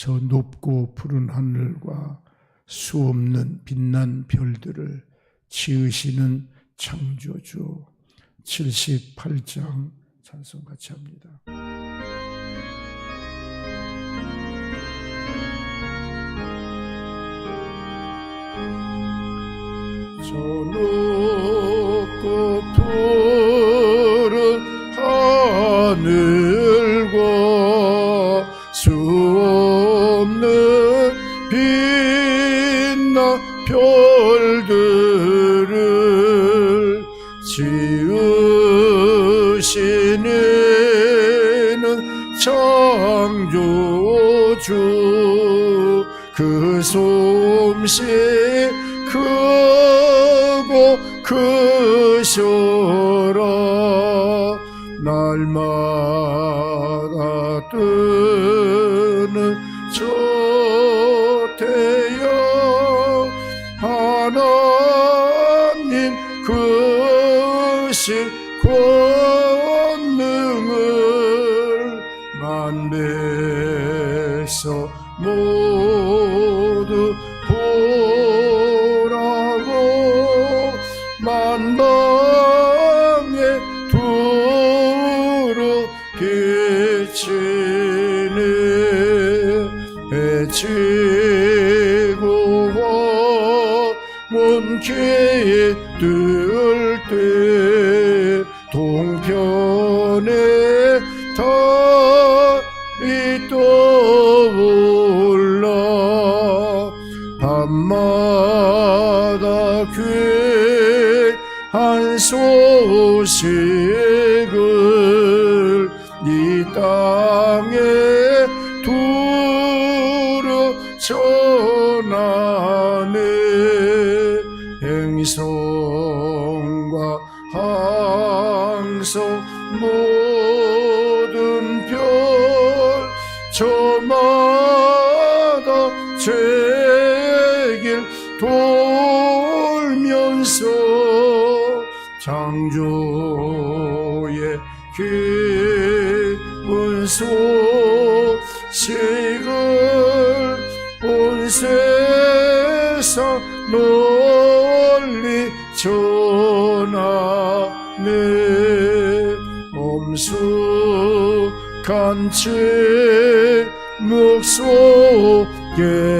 저 높고 푸른 하늘과 수 없는 빛난 별들을 지으시는 창조주. 78장 찬송 같이 합니다. 저 높고 푸른 하늘 지으시는 창조주 그 솜씨 비치네 해치고 원문기에 뜰때 동편에 달이 떠올라 밤마다 귀한 소식 저마다 제길 돌면서 창조의 기쁜 소식을 온 세상 널리 전하네. 엄숙한 제목 속에서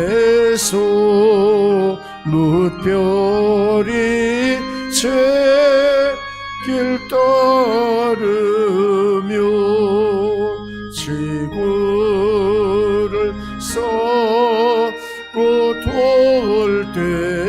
뭇별이 제길 따르며 지구를 썩고 돌때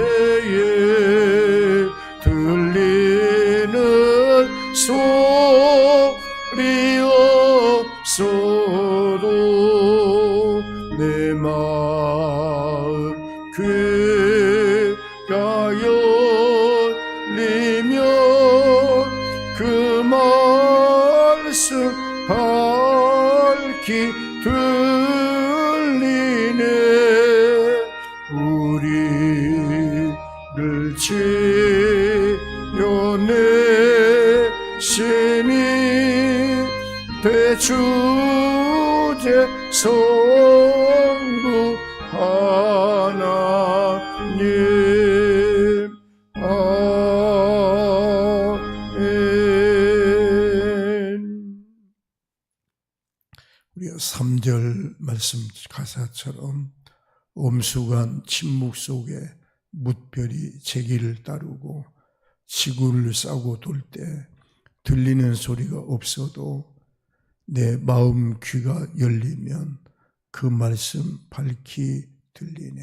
주제 성부 하나님. 아멘. 우리가 3절 말씀 가사처럼 엄숙한 침묵 속에 묻별이 제기를 따르고 지구를 싸고 돌 때 들리는 소리가 없어도 내 마음 귀가 열리면 그 말씀 밝히 들리네.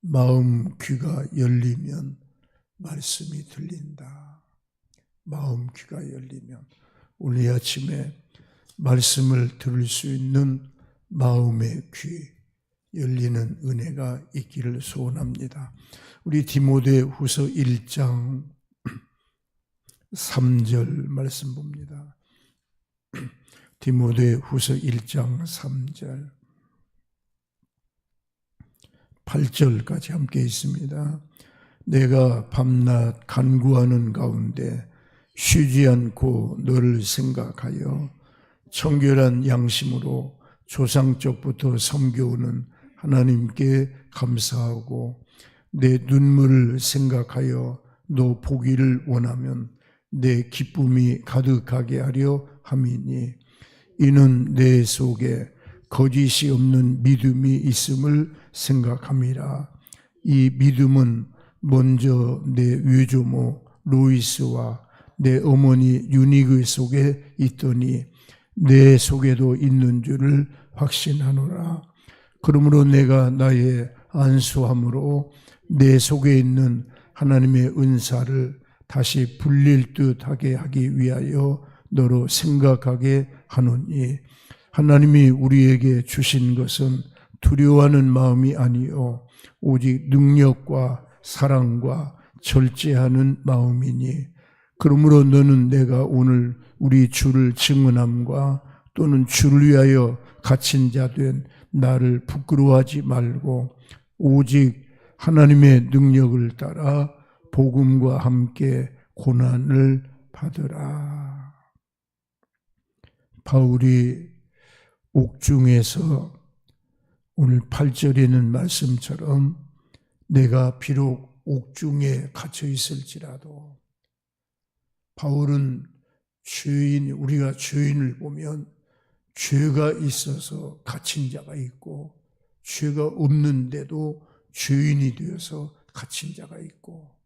마음 귀가 열리면 말씀이 들린다. 마음 귀가 열리면 오늘 아침에 말씀을 들을 수 있는 마음의 귀 열리는 은혜가 있기를 소원합니다. 우리 디모데 후서 1장 3절 말씀 봅니다. 디모데 후서 1장 3절 8절까지 함께 있습니다. 내가 밤낮 간구하는 가운데 쉬지 않고 너를 생각하여 청결한 양심으로 조상적부터 섬겨오는 하나님께 감사하고 내 눈물을 생각하여 너 보기를 원하면 내 기쁨이 가득하게 하려 함이니 이는 내 속에 거짓이 없는 믿음이 있음을 생각함이라 이 믿음은 먼저 내 외조모 로이스와 내 어머니 유니그 속에 있더니 내 속에도 있는 줄을 확신하노라. 그러므로 내가 나의 안수함으로 내 속에 있는 하나님의 은사를 다시 불릴 듯하게 하기 위하여 너로 생각하게 하노니 하나님이 우리에게 주신 것은 두려워하는 마음이 아니요 오직 능력과 사랑과 절제하는 마음이니 그러므로 너는 내가 오늘 우리 주를 증언함과 또는 주를 위하여 갇힌 자 된 나를 부끄러워하지 말고 오직 하나님의 능력을 따라 복음과 함께 고난을 받으라. 바울이 옥중에서 오늘 8절에 있는 말씀처럼 내가 비록 옥중에 갇혀 있을지라도 바울은 죄인, 우리가 죄인을 보면 죄가 있어서 갇힌 자가 있고 죄가 없는데도 죄인이 되어서 갇힌 자가 있고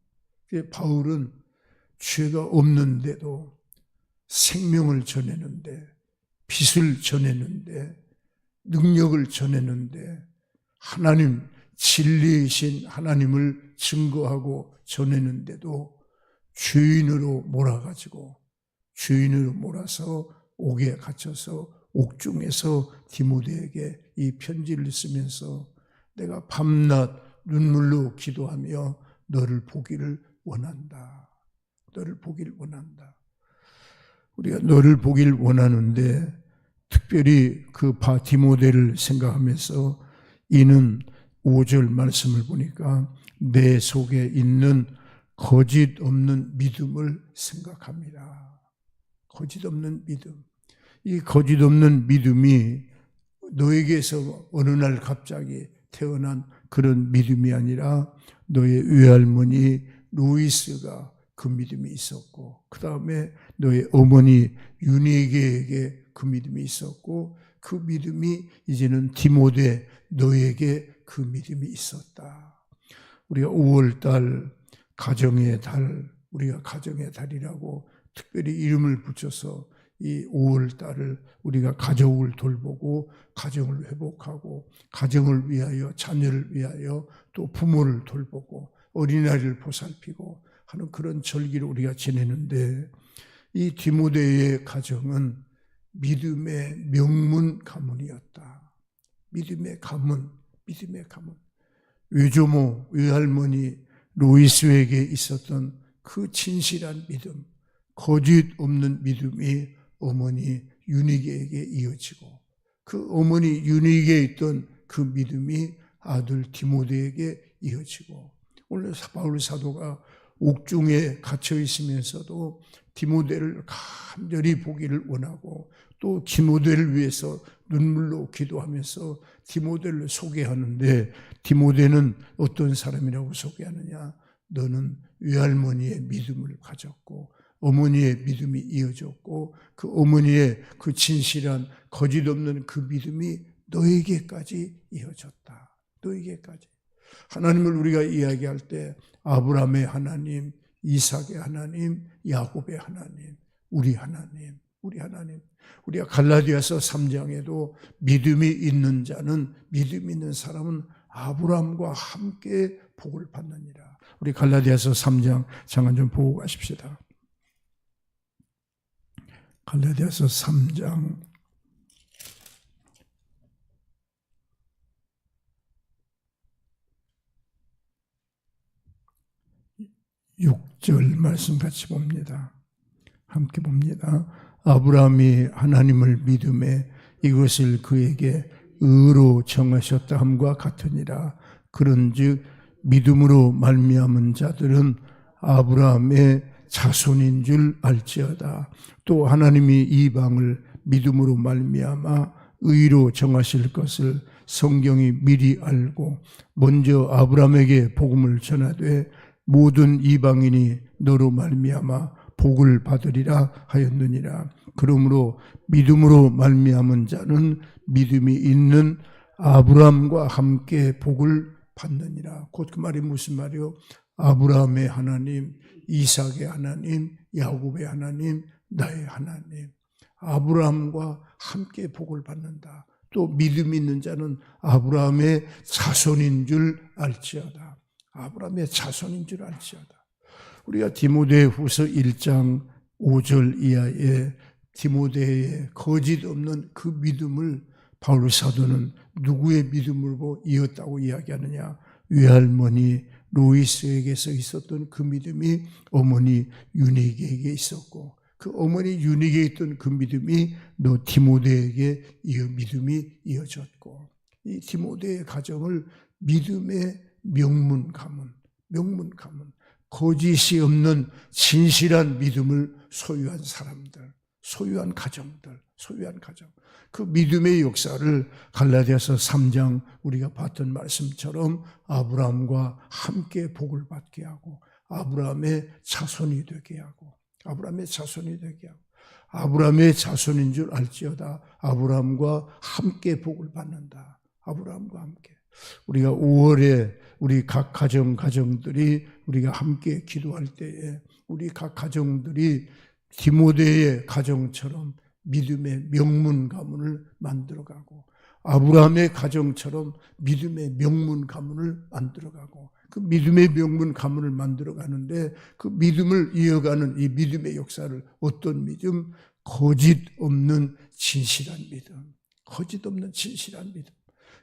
바울은 죄가 없는데도 생명을 전했는데 빛을 전했는데 능력을 전했는데 하나님 진리이신 하나님을 증거하고 전했는데도 죄인으로 몰아가지고 죄인으로 몰아서 옥에 갇혀서 옥중에서 디모데에게 이 편지를 쓰면서 내가 밤낮 눈물로 기도하며 너를 보기를 원한다. 너를 보기를 원한다. 우리가 너를 보기를 원하는데 특별히 그 바디모델을 생각하면서 이는 5절 말씀을 보니까 내 속에 있는 거짓 없는 믿음을 생각합니다. 거짓 없는 믿음. 이 거짓 없는 믿음이 너에게서 어느 날 갑자기 태어난 그런 믿음이 아니라 너의 외할머니 루이스가 그 믿음이 있었고 그 다음에 너의 어머니 유니에게 그 믿음이 있었고 그 믿음이 이제는 디모데 너에게 그 믿음이 있었다. 우리가 5월달 가정의 달 우리가 가정의 달이라고 특별히 이름을 붙여서 이 5월 달을 우리가 가족을 돌보고 가정을 회복하고 가정을 위하여 자녀를 위하여 또 부모를 돌보고 어린아이를 보살피고 하는 그런 절기를 우리가 지내는데 이 디모데의 가정은 믿음의 명문 가문이었다. 믿음의 가문, 믿음의 가문. 외조모, 외할머니 로이스에게 있었던 그 진실한 믿음, 거짓 없는 믿음이 어머니 유니게에게 이어지고 그 어머니 유니게에 있던 그 믿음이 아들 디모데에게 이어지고 오늘 바울 사도가 옥중에 갇혀 있으면서도 디모데를 간절히 보기를 원하고 또 디모데를 위해서 눈물로 기도하면서 디모데를 소개하는데 디모데는 어떤 사람이라고 소개하느냐? 너는 외할머니의 믿음을 가졌고 어머니의 믿음이 이어졌고 그 어머니의 그 진실한 거짓 없는 그 믿음이 너에게까지 이어졌다. 너에게까지. 하나님을 우리가 이야기할 때 아브라함의 하나님, 이삭의 하나님, 야곱의 하나님, 우리 하나님, 우리 하나님. 우리가 갈라디아서 3장에도 믿음이 있는 자는 믿음 있는 사람은 아브라함과 함께 복을 받느니라. 우리 갈라디아서 3장 잠깐 좀 보고 가십시다. 갈라디아서 3장 6절 말씀 같이 봅니다. 함께 봅니다. 아브라함이 하나님을 믿음에 이것을 그에게 의로 정하셨다 함과 같으니라. 그런즉 믿음으로 말미암은 자들은 아브라함의 자손인 줄 알지어다. 또 하나님이 이방을 믿음으로 말미암아 의로 정하실 것을 성경이 미리 알고 먼저 아브라함에게 복음을 전하되 모든 이방인이 너로 말미암아 복을 받으리라 하였느니라. 그러므로 믿음으로 말미암은 자는 믿음이 있는 아브라함과 함께 복을 받느니라. 곧 그 말이 무슨 말이요? 아브라함의 하나님, 이삭의 하나님, 야곱의 하나님, 나의 하나님. 아브라함과 함께 복을 받는다. 또 믿음 있는 자는 아브라함의 자손인 줄 알지어다. 아브라함의 자손인 줄 알지어다. 우리가 디모데 후서 1장 5절 이하에 디모데의 거짓 없는 그 믿음을 바울 사도는 누구의 믿음으로 이었다고 이야기하느냐? 외할머니 로이스에게서 있었던 그 믿음이 어머니 유니에게 있었고 그 어머니 유니에게 있던 그 믿음이 너 디모데에게 이어 믿음이 이어졌고 이 디모데의 가정을 믿음의 명문 가문, 명문 가문, 거짓이 없는 진실한 믿음을 소유한 사람들, 소유한 가정들, 소유한 가정. 그 믿음의 역사를 갈라디아서 3장 우리가 봤던 말씀처럼 아브라함과 함께 복을 받게 하고 아브라함의 자손이 되게 하고 아브라함의 자손이 되게 하고 아브라함의 자손인 줄 알지어다 아브라함과 함께 복을 받는다. 아브라함과 함께. 우리가 5월에 우리 각 가정 가정들이 우리가 함께 기도할 때에 우리 각 가정들이 디모데의 가정처럼 믿음의 명문 가문을 만들어가고 아브라함의 가정처럼 믿음의 명문 가문을 만들어가고 그 믿음의 명문 가문을 만들어가는데 그 믿음을 이어가는 이 믿음의 역사를 어떤 믿음? 거짓 없는 진실한 믿음. 거짓 없는 진실한 믿음.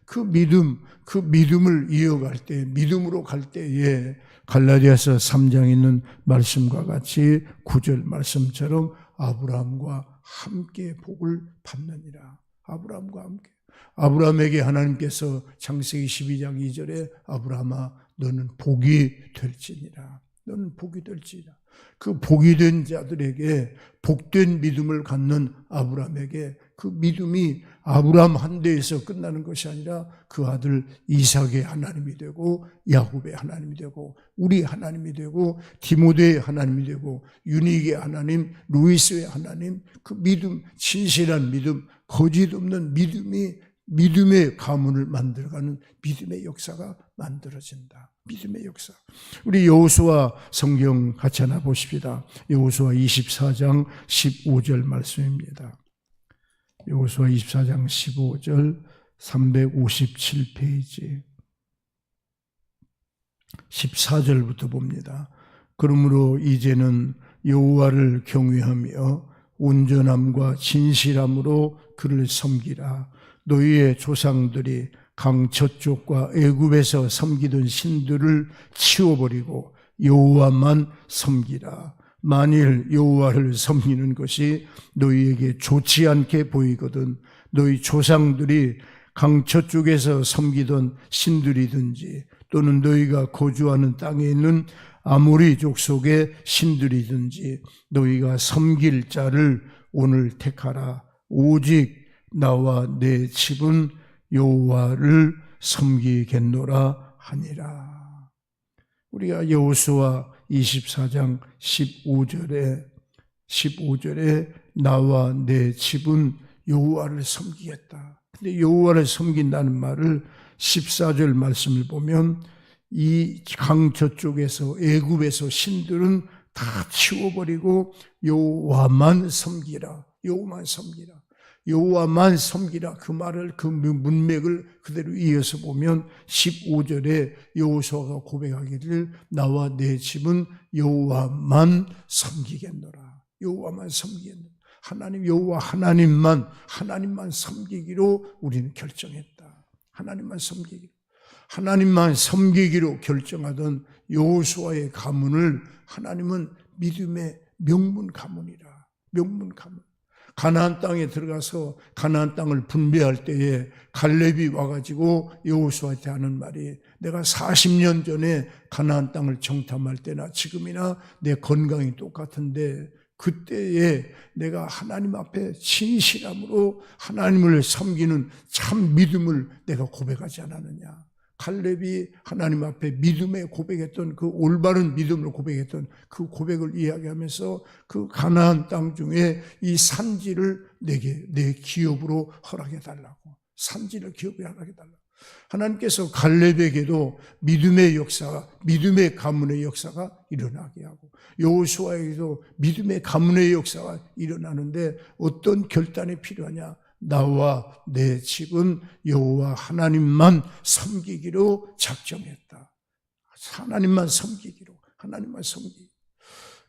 그 믿음, 그 믿음을 이어갈 때, 믿음으로 갈 때에 갈라디아서 3장에 있는 말씀과 같이 구절 말씀처럼 아브라함과 함께 복을 받느니라. 아브라함과 함께. 아브라함에게 하나님께서 창세기 12장 2절에 아브라함아 너는 복이 될지니라. 너는 복이 될지니라. 그 복이 된 자들에게 복된 믿음을 갖는 아브라함에게 그 믿음이 아브라함 한 대에서 끝나는 것이 아니라 그 아들 이삭의 하나님이 되고 야곱의 하나님이 되고 우리 하나님이 되고 디모데의 하나님이 되고 유닉의 하나님, 루이스의 하나님 그 믿음, 진실한 믿음, 거짓 없는 믿음이 믿음의 가문을 만들어가는 믿음의 역사가 만들어진다. 믿음의 역사. 우리 여호수아 성경 같이 하나 보십시다. 여호수아 24장 15절 말씀입니다. 여호수아 24장 15절 357페이지 14절부터 봅니다. 그러므로 이제는 여호와를 경외하며 온전함과 진실함으로 그를 섬기라. 너희의 조상들이 강저쪽과 애굽에서 섬기던 신들을 치워버리고 여호와만 섬기라. 만일 여호와를 섬기는 것이 너희에게 좋지 않게 보이거든 너희 조상들이 강처 쪽에서 섬기던 신들이든지 또는 너희가 거주하는 땅에 있는 아무리 족 속의 신들이든지 너희가 섬길 자를 오늘 택하라 오직 나와 내 집은 여호와를 섬기겠노라 하니라. 우리가 여호수아 24장 15절에 15절에 나와 내 집은 여호와를 섬기겠다. 근데 여호와를 섬긴다는 말을 14절 말씀을 보면 이 강 저쪽에서 애굽에서 신들은 다 치워버리고 여호와만 섬기라. 여호와만 섬기라. 여호와만 섬기라. 그 말을 그 문맥을 그대로 이어서 보면 15절에 여호수아가 고백하기를 나와 내 집은 여호와만 섬기겠노라. 여호와만 섬기겠노라. 하나님 여호와 하나님만 하나님만 섬기기로 우리는 결정했다. 하나님만 섬기기로. 하나님만 섬기기로 결정하던 여호수아의 가문을 하나님은 믿음의 명문 가문이라. 명문 가문. 가나안 땅에 들어가서 가나안 땅을 분배할 때에 갈렙이 와가지고 여호수아한테 하는 말이 내가 40년 전에 가나안 땅을 정탐할 때나 지금이나 내 건강이 똑같은데 그때에 내가 하나님 앞에 진실함으로 하나님을 섬기는 참 믿음을 내가 고백하지 않았느냐. 칼렙이 하나님 앞에 믿음에 고백했던 그 올바른 믿음으로 고백했던 그 고백을 이야기하면서 그 가나안 땅 중에 이 산지를 내게 내 기업으로 허락해 달라고. 산지를 기업에 허락해 달라고. 하나님께서 갈렙에게도 믿음의 역사가 믿음의 가문의 역사가 일어나게 하고 여호수아에게도 믿음의 가문의 역사가 일어나는데 어떤 결단이 필요하냐 나와 내 집은 여호와 하나님만 섬기기로 작정했다. 하나님만 섬기기로 하나님만 섬기.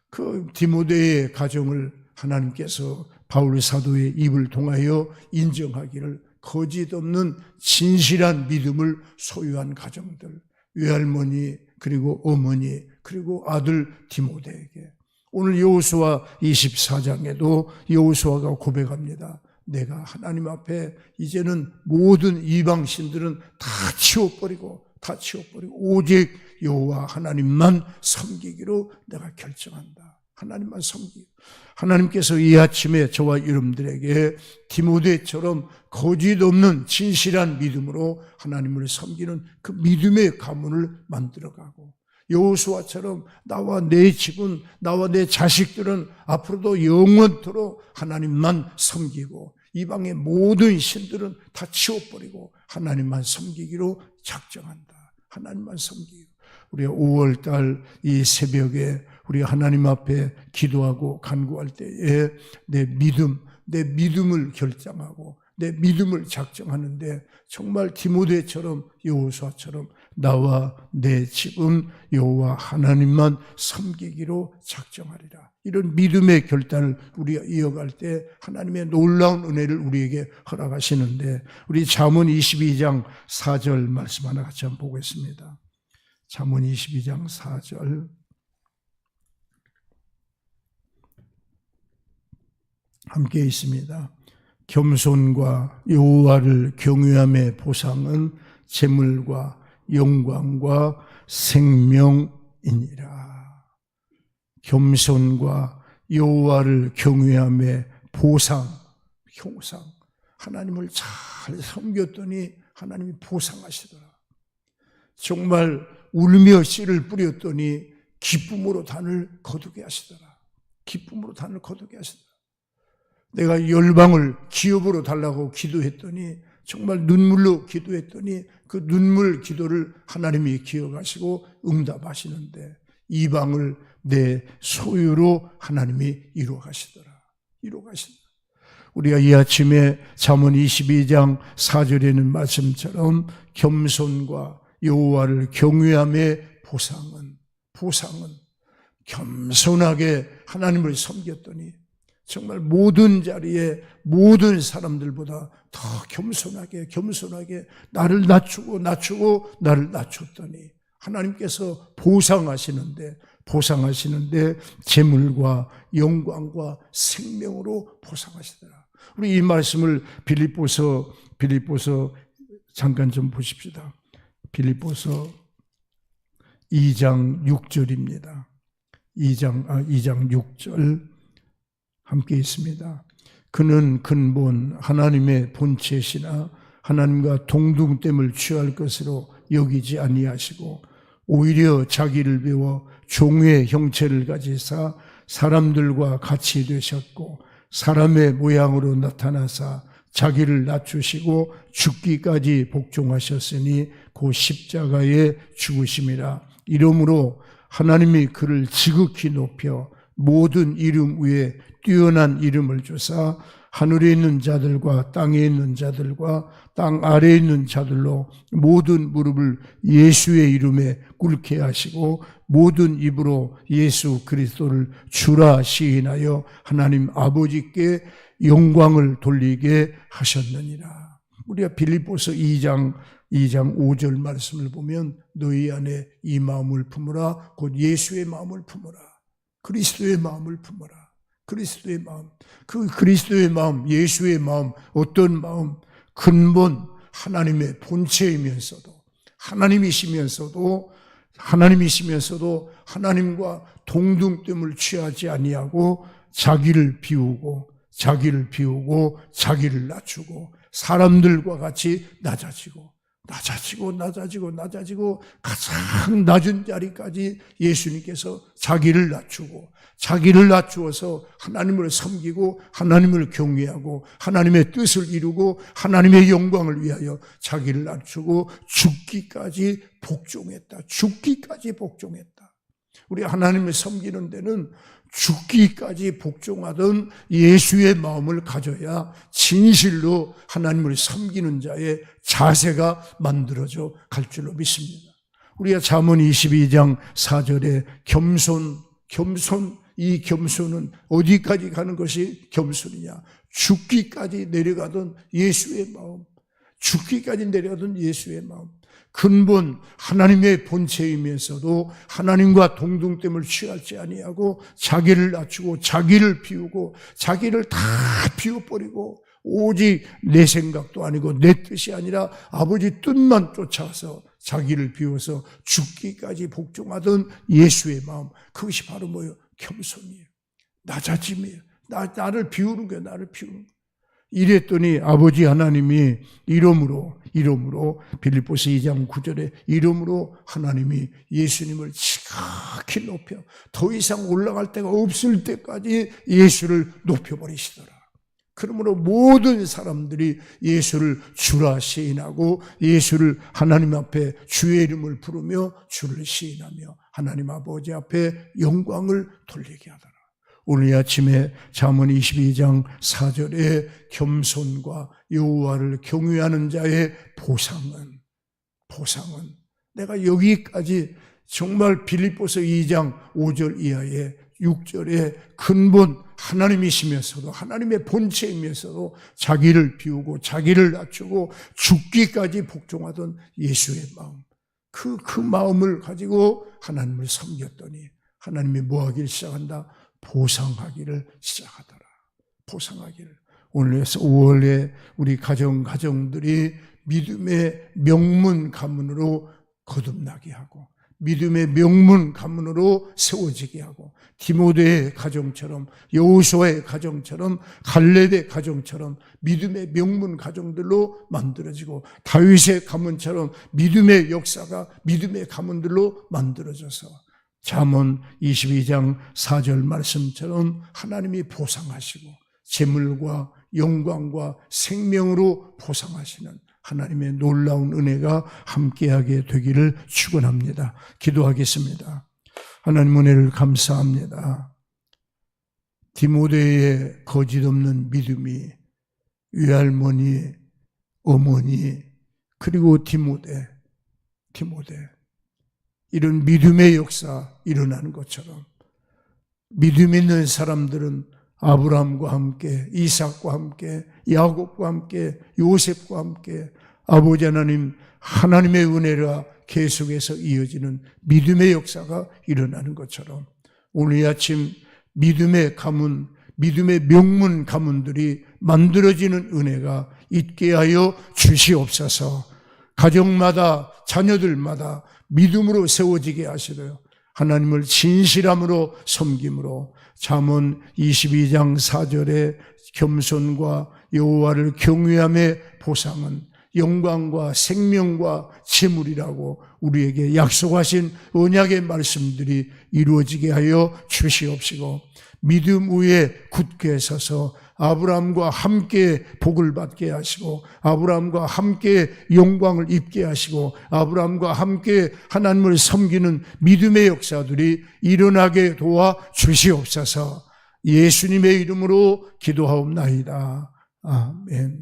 그 디모데의 가정을 하나님께서 바울 사도의 입을 통하여 인정하기를 거짓 없는 진실한 믿음을 소유한 가정들, 외할머니 그리고 어머니 그리고 아들 디모데에게 오늘 여호수아 24장에도 여호수아가 고백합니다. 내가 하나님 앞에 이제는 모든 이방 신들은 다 치워버리고 다 치워버리고 오직 여호와 하나님만 섬기기로 내가 결정한다. 하나님만 섬기. 하나님께서 이 아침에 저와 여러분들에게 디모데처럼 거짓 없는 진실한 믿음으로 하나님을 섬기는 그 믿음의 가문을 만들어가고 여호수아처럼 나와 내 집은 나와 내 자식들은 앞으로도 영원토록 하나님만 섬기고 이방의 모든 신들은 다 치워버리고 하나님만 섬기기로 작정한다. 하나님만 섬기기로. 우리 5월달 이 새벽에 우리 하나님 앞에 기도하고 간구할 때에 내 믿음, 내 믿음을 결정하고 내 믿음을 작정하는데 정말 디모데처럼 여호수아처럼 나와 내 집은 여호와 하나님만 섬기기로 작정하리라. 이런 믿음의 결단을 우리가 이어갈 때 하나님의 놀라운 은혜를 우리에게 허락하시는데 우리 잠언 22장 4절 말씀 하나 같이 한번 보겠습니다. 잠언 22장 4절 함께 있습니다. 겸손과 여호와를 경외함의 보상은 재물과 영광과 생명이니라. 겸손과 여호와를 경외함의 보상, 형상. 하나님을 잘 섬겼더니 하나님이 보상하시더라. 정말 울며 씨를 뿌렸더니 기쁨으로 단을 거두게 하시더라. 기쁨으로 단을 거두게 하시더라. 내가 열방을 기업으로 달라고 기도했더니 정말 눈물로 기도했더니 그 눈물 기도를 하나님이 기억하시고 응답하시는데 이방을 내 소유로 하나님이 이루어 가시더라. 이루어 가시더라. 우리가 이 아침에 잠언 22장 4절에는 말씀처럼 겸손과 여호와를 경외함의 보상은 보상은 겸손하게 하나님을 섬겼더니 정말 모든 자리에 모든 사람들보다 더 겸손하게 겸손하게 나를 낮추고 낮추고 나를 낮췄더니 하나님께서 보상하시는데 보상하시는데 재물과 영광과 생명으로 보상하시더라. 우리 이 말씀을 빌립보서 빌립보서 잠깐 좀 보십시다. 빌립보서 2장 6절입니다. 2장 아 2장 6절 함께 있습니다. 그는 근본 하나님의 본체시나 하나님과 동등됨을 취할 것으로 여기지 아니하시고 오히려 자기를 배워 종의 형체를 가지사 사람들과 같이 되셨고 사람의 모양으로 나타나사 자기를 낮추시고 죽기까지 복종하셨으니 그 십자가의 죽으심이라 이러므로 하나님이 그를 지극히 높여 모든 이름 위에 뛰어난 이름을 주사 하늘에 있는 자들과 땅에 있는 자들과 땅 아래에 있는 자들로 모든 무릎을 예수의 이름에 꿇게 하시고 모든 입으로 예수 그리스도를 주라 시인하여 하나님 아버지께 영광을 돌리게 하셨느니라. 우리가 빌립보서 2장 2장 5절 말씀을 보면 너희 안에 이 마음을 품으라 곧 예수의 마음을 품으라. 그리스도의 마음을 품어라. 그리스도의 마음. 그 그리스도의 마음, 예수의 마음, 어떤 마음? 근본 하나님의 본체이면서도, 하나님이시면서도, 하나님이시면서도 하나님과 동등됨을 취하지 아니하고 자기를 비우고, 자기를 비우고, 자기를 낮추고, 사람들과 같이 낮아지고, 낮아지고 낮아지고 낮아지고 가장 낮은 자리까지 예수님께서 자기를 낮추고 자기를 낮추어서 하나님을 섬기고 하나님을 경외하고 하나님의 뜻을 이루고 하나님의 영광을 위하여 자기를 낮추고 죽기까지 복종했다. 죽기까지 복종했다. 우리 하나님을 섬기는 데는 죽기까지 복종하던 예수의 마음을 가져야 진실로 하나님을 섬기는 자의 자세가 만들어져 갈 줄로 믿습니다. 우리가 잠언 22장 4절에 겸손, 겸손, 이 겸손은 어디까지 가는 것이 겸손이냐? 죽기까지 내려가던 예수의 마음, 죽기까지 내려가던 예수의 마음. 근본 하나님의 본체이면서도 하나님과 동등됨을 취하지 아니하고 자기를 낮추고 자기를 비우고 자기를 다 비워버리고 오직 내 생각도 아니고 내 뜻이 아니라 아버지 뜻만 쫓아서 자기를 비워서 죽기까지 복종하던 예수의 마음 그것이 바로 뭐예요? 겸손이에요. 낮아짐이에요. 나, 나를 비우는 거예요. 나를 비우는 거예요. 이랬더니 아버지 하나님이 이름으로 이름으로 빌립보서 2장 9절에 이름으로 하나님이 예수님을 지극히 높여 더 이상 올라갈 데가 없을 때까지 예수를 높여 버리시더라. 그러므로 모든 사람들이 예수를 주라 시인하고 예수를 하나님 앞에 주의 이름을 부르며 주를 시인하며 하나님 아버지 앞에 영광을 돌리게 하더라. 오늘 아침에 잠언 22장 4절에 겸손과 여호와를 경외하는 자의 보상은 보상은 내가 여기까지 정말 빌립보서 2장 5절 이하에 6절에 근본 하나님이시면서도 하나님의 본체이면서도 자기를 비우고 자기를 낮추고 죽기까지 복종하던 예수의 마음 그, 그 마음을 가지고 하나님을 섬겼더니 하나님이 뭐 하기를 시작한다? 보상하기를 시작하더라. 보상하기를. 오늘에서 5월에 우리 가정, 가정들이 믿음의 명문 가문으로 거듭나게 하고, 믿음의 명문 가문으로 세워지게 하고, 디모데의 가정처럼, 여호수아의 가정처럼, 갈렙의 가정처럼 믿음의 명문 가정들로 만들어지고, 다윗의 가문처럼 믿음의 역사가 믿음의 가문들로 만들어져서 잠언 22장 4절 말씀처럼 하나님이 보상하시고 재물과 영광과 생명으로 보상하시는 하나님의 놀라운 은혜가 함께하게 되기를 축원합니다. 기도하겠습니다. 하나님 은혜를 감사합니다. 디모데의 거짓 없는 믿음이 외할머니, 어머니, 그리고 디모데, 디모데 이런 믿음의 역사 일어나는 것처럼 믿음 있는 사람들은 아브라함과 함께 이삭과 함께 야곱과 함께 요셉과 함께 아버지 하나님 하나님의 은혜가 계속해서 이어지는 믿음의 역사가 일어나는 것처럼 오늘 아침 믿음의 가문 믿음의 명문 가문들이 만들어지는 은혜가 있게 하여 주시옵소서. 가정마다 자녀들마다 믿음으로 세워지게 하시려 하나님을 진실함으로 섬김으로 잠언 22장 4절에 겸손과 여호와를 경외함의 보상은 영광과 생명과 재물이라고 우리에게 약속하신 언약의 말씀들이 이루어지게 하여 주시옵시고 믿음 위에 굳게 서서 아브라함과 함께 복을 받게 하시고 아브라함과 함께 영광을 입게 하시고 아브라함과 함께 하나님을 섬기는 믿음의 역사들이 일어나게 도와 주시옵소서 예수님의 이름으로 기도하옵나이다. 아멘.